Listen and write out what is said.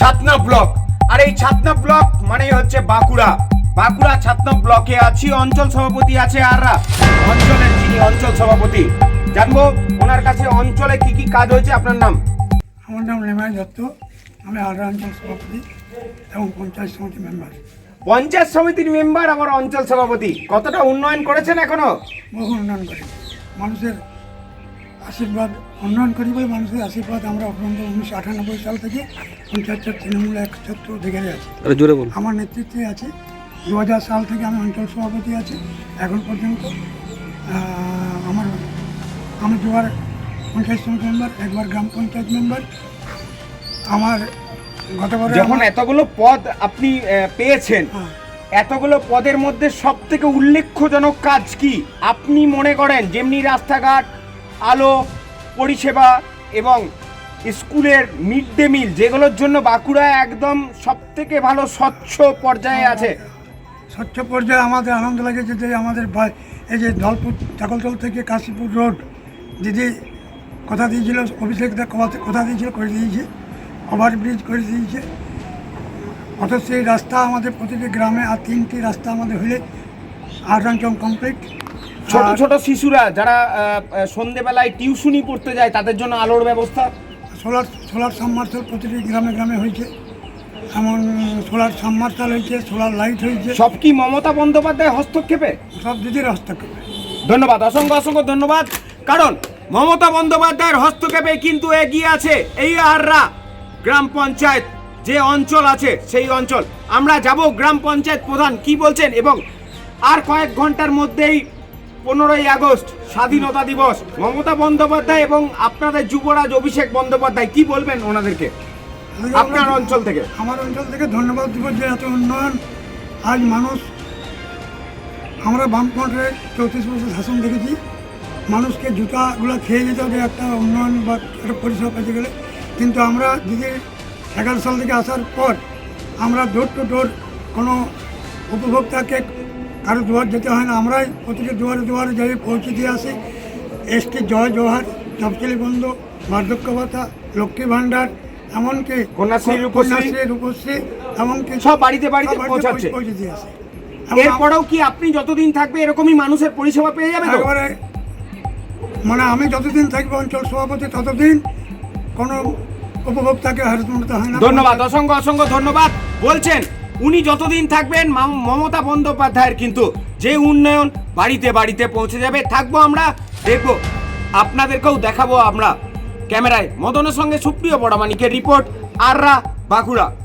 ছাতনা block. আর এই ছাতনা block মানে হচ্ছে বাঁকুড়া। বাঁকুড়া ছাতনা ব্লকে আছি অঞ্চল সভাপতি আছে আররা অঞ্চলের যিনি অঞ্চল সভাপতি। জানব ওনার কাছে অঞ্চলে কি কি কাজ হয়েছে আপনার নাম? আমার নাম রেমাই দত্ত। আমি আগ্রা অঞ্চল সভাপতি এবং পঞ্চায়েত সমিতি মেম্বার। পঞ্চায়েত সমিতির মেম্বার আমার অঞ্চল সভাপতি। কতটা উন্নয়ন করেছেন এখনও? বহু উন্নয়ন করি মানুষের আশীর্বাদ উন্নয়ন করি বলে মানুষের আশীর্বাদ আমরা অপরন্ত উনিশশো আটানব্বই সাল থেকে পঞ্চায়েতের তৃণমূল একছত্র দেখে আছি জোরে বল আমার নেতৃত্বে আছে। দু হাজার সাল থেকে আমি অঞ্চল সভাপতি আছি। এখন পর্যন্ত আমার আমি দুবার পঞ্চায়েত সমিতি মেম্বার একবার গ্রাম পঞ্চায়েত মেম্বার। আমার গতবারে যখন আমার- এতগুলো পদ আপনি পেয়েছেন হ্যাঁ। এতগুলো পদের মধ্যে সব থেকে উল্লেখজনক কাজ কি? আপনি মনে করেন যেমনি রাস্তাঘাট আলো, পরিষেবা এবং স্কুলের মিড ডে মিল, যেগুলোর জন্য বাঁকুড়া একদম সবথেকে ভালো স্বচ্ছ পর্যায়ে আছে। স্বচ্ছ পর্যায়ে আমাদের আনন্দ লাগেছে যে আমাদের এই যে ধলপুর চাকলতল থেকে কাশীপুর রোড দিদি কথা দিয়েছিল, অভিষেক দা কথা- দিয়েছিল, করে দিয়েছে, ওভারব্রিজ করে দিয়েছে। অথচ সেই রাস্তা আমাদের প্রতিটি গ্রামে, আর তিনটি রাস্তা আমাদের হলে আটাঞ্চল কমপ্লিট ছোট ছোট শিশুরা যারা সন্ধেবেলায় টিউশনি পড়তে যায় তাদের জন্য আলোর ব্যবস্থা? সোলার সোলার সাবমার্সাল প্রতিটি গ্রামে গ্রামে হয়েছে। এমন সোলার সাবমার্সাল হয়েছে সোলার লাইট হয়েছে। সব কি মমতা বন্দ্যোপাধ্যায় হস্তক্ষেপে? সব দিদির হস্তক্ষেপে। ধন্যবাদ অসংখ্য অসংখ্য ধন্যবাদ। কারণ মমতা বন্দ্যোপাধ্যায়ের হস্তক্ষেপে কিন্তু এগিয়ে আছে এই আররা গ্রাম পঞ্চায়েত। যে অঞ্চল আছে সেই অঞ্চল। আমরা যাব গ্রাম পঞ্চায়েত প্রধান কি বলছেন? এবং আর কয়েক ঘণ্টার মধ্যেই পনেরোই আগস্ট স্বাধীনতা দিবস। মমতা বন্দ্যোপাধ্যায় এবং আপনাদের যুবরাজ অভিষেক বন্দ্যোপাধ্যায় কি বলবেন ওনাদেরকে? আপনার অঞ্চল থেকে। আমার অঞ্চল থেকে ধন্যবাদ দেবো যে এত উন্নয়ন। আজ মানুষ আমরা বামফ্রন্টের চৌত্রিশ বছর শাসন দেখেছি। মানুষকে জুতাগুলো খেয়ে যেতে হবে একটা উন্নয়ন বা একটা পরিষেবা পেতে গেলে। কিন্তু আমরা দিদির এগারো সাল থেকে আসার পর আমরা ডোর টু ডোর কোনো উপভোক্তাকে কারও দুয়ার যেতে হয় না আমরাই প্রতিটি দুয়ারে দুয়ারে যাই পৌঁছে দিয়ে আসি। এসটি জয় জোহার তফসিলি বন্ধ বার্ধক্য ভাতা লক্ষ্মী ভাণ্ডার এমনকি কন্যাশ্রী। কন্যাশ্রী রূপশ্রী। এমনকি সব বাড়িতে বাড়িতে পৌঁছাচ্ছে। পৌঁছে দিয়ে আসে। এরপরেও কি আপনি যতদিন থাকবে এরকমই মানুষের পরিষেবা পেয়ে যাবে একবারে মানে আমি যতদিন থাকব অঞ্চল সভাপতি ততদিন কোনো উপভোক্তাকে হ্যারাসমেন্ট হয় না। ধন্যবাদ অসংখ্য অসংখ্য ধন্যবাদ। বলছেন উনি যতদিন থাকবেন মাম- মমতা বন্দ্যোপাধ্যায়ের কিন্তু যে উন্নয়ন বাড়িতে বাড়িতে পৌঁছে যাবে, থাকব আমরা, দেখব। আপনাদেরকেও দেখাবো আমরা। ক্যামেরায় মদনের সঙ্গে সুপ্রিয় বড়মানিকের রিপোর্ট, আররা বাঁকুড়া।